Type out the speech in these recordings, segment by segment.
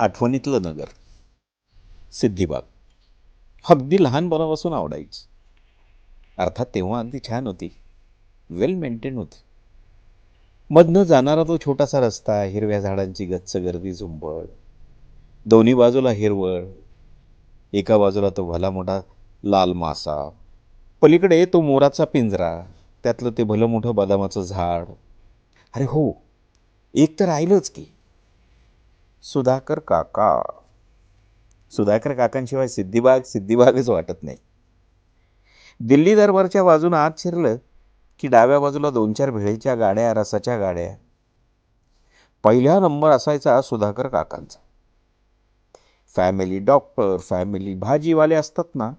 आठवणीतलं नगर. सिद्धिबाग. अगदी लहानपणापासून आवडायची. अर्थात तेव्हा अगदी छान होती. वेल मेंटेन होती. मधनं जाणारा तो छोटासा रस्ता हिरव्या झाडांची गच्च गर्दी झुंबड. दोन्ही बाजूला हिरवळ. एका बाजूला तो भला मोठा लाल मासा. पलीकडे तो मोराचा पिंजरा. त्यातलं ते भलं मोठं बदामाचं झाड. अरे हो एक तर राहिलंच की. सुधाकर काका. सुधाकर काकांशिवाय सिद्धिबाग सिद्धिबागच वाटत नाही. दिल्ली दरबारच्या बाजूनं आत शिरलं की डाव्या बाजूला दोन चार भेळीच्या गाड्या रसाच्या गाड्या. पहिला नंबर असायचा सुधाकर काकांचा. फॅमिली डॉक्टर फॅमिली भाजीवाले असतात ना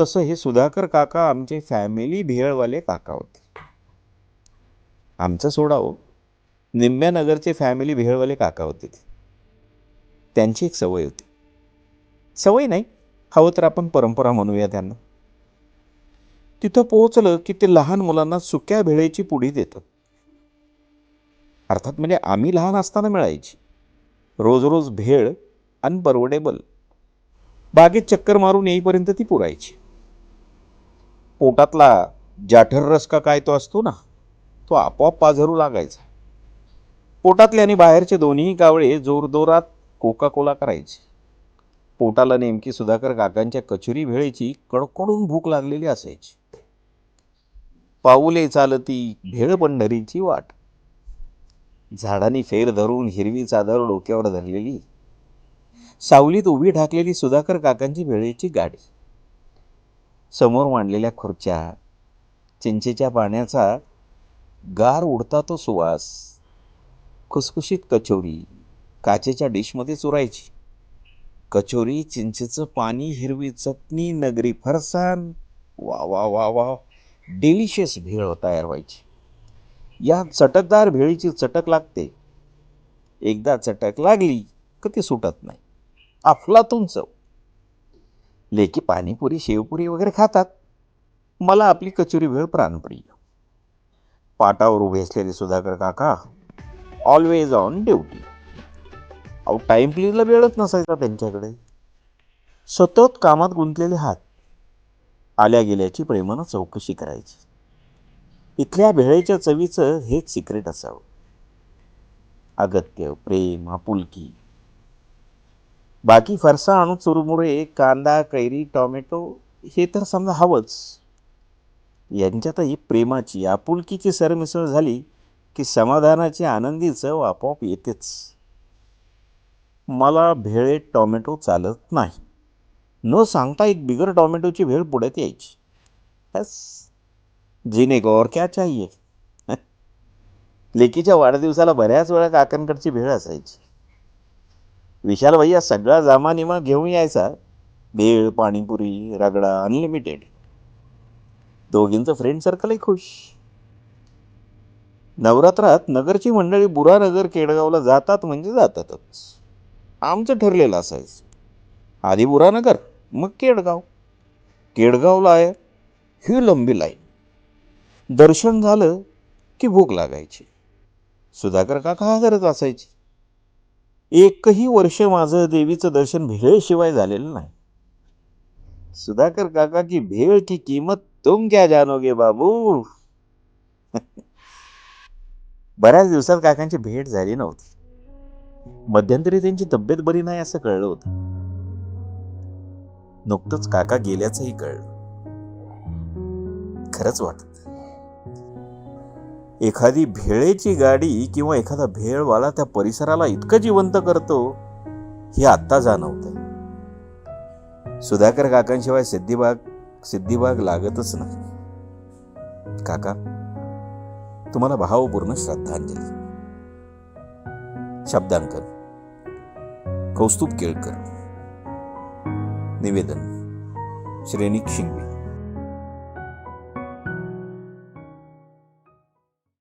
तसं हे सुधाकर काका आमचे फॅमिली भेळवाले काका होते. आमचं सोडा हो निम्म्या नगरचे फॅमिली भेळवाले काका होते ते. त्यांची एक सवय होती. सवय नाही हवं तर आपण परंपरा म्हणूया त्यांना. तिथं पोहोचलं की ते लहान मुलांना सुक्या भेळेची पुडी देतात. अर्थात म्हणजे आम्ही लहान असताना मिळायची. रोज रोज भेळ अनपरवडेबल बागेत चक्कर मारून येईपर्यंत ती पुरायची. पोटातला जाठर रस का काय तो असतो ना तो आपोआप पाझरू लागायचा. पोटातले आणि बाहेरचे दोन्ही कावळे जोरदोरात कोका कोला करायची. पोटाला नेमकी सुधाकर काकांच्या कचोरी भेळेची कडकडून भूक लागलेली असायची. पाऊले चालती भेळ पंढरीची वाट. झाडांनी फेर धरून हिरवी चादर डोक्यावर धरलेली. सावलीत उभी ढाकलेली सुधाकर काकांची भेळेची गाडी. समोर मांडलेल्या खुर्च्या चिंचेच्या पाण्याचा गार उडता तो सुवास खुसखुशीत कचोरी काचेच्या डिशमध्ये चुरायची. कचोरी चिंचेचं पाणी हिरवी चटणी नगरी फरसाण वा वा वा वा. डेलिशियस भेळ तयार व्हायची. या चटकदार भेळीची चटक लागते. एकदा चटक लागली का ती सुटत नाही. अफलातून चव. लेकी पाणीपुरी शेवपुरी वगैरे खातात. मला आपली कचोरी भेळ प्राणप्रिय. पाटावर उभे असलेले सुधाकर काका ऑलवेज ऑन ड्युटी अहो टाईम पिरियडला वेळच नसायचा त्यांच्याकडे. सतत कामात गुंतलेले हात आल्या गेल्याची प्रेमानं चौकशी करायची. इथल्या भेळेच्या चवीचं हेच सिक्रेट असावं. अगत्य प्रेम आपुलकी. बाकी फरसा आणून चुरमुरे कांदा कैरी टॉमॅटो हे तर समजा हवंच. यांच्यातही प्रेमाची आपुलकीची सरमिसळ झाली की समाधानाची आनंदी चव आपोआप येतेच. मला भेळेत टॉमॅटो चालत नाही. न सांगता एक बिगर टॉमॅटोची भेळ पुढ्यात यायची. बस. जिने को और क्या चाहिए? लेकीच्या वाढदिवसाला बऱ्याच वेळा काकांकडची भेळ असायची. विशाल भैया सगळा जामानिमा घेऊन यायचा. भेळ पाणीपुरी रगडा अनलिमिटेड दोघींचं फ्रेंड सर्कलही खुश. नवरात्रात नगरची मंडळी बुरानगर केडगावला जातात म्हणजे जातातच. आमचं ठरलेलं असायचं. आधी बुरानगर मग केडगाव. केडगावला आहे ही लंबी लाईन. दर्शन झालं की भूक लागायची. सुधाकर काका हजरच असायची. एकही वर्ष माझं देवीचं दर्शन भेळेशिवाय झालेलं नाही. सुधाकर काका की भेळ की किंमत तुम क्या जानोगे बाबू. बऱ्याच दिवसात काकांची भेट झाली नव्हती. मध्यंतरी त्यांची तब्येत बरी नाही असं कळलं होतं. नुकतंच काका गेल्याचंही कळलं. खरंच वाटत. एखादी भेळेची गाडी किंवा एखादा भेळवाला त्या परिसराला इतकं जिवंत करतो हे आत्ता जाणवतंय. सुधाकर काकांशिवाय सिद्धिबाग सिद्धिबाग लागतच नाही. काका तुम्हाला भावपूर्ण श्रद्धांजली. शब्दांकन कौस्तुभ केळकर निवेदन श्रेणिक शिंगवे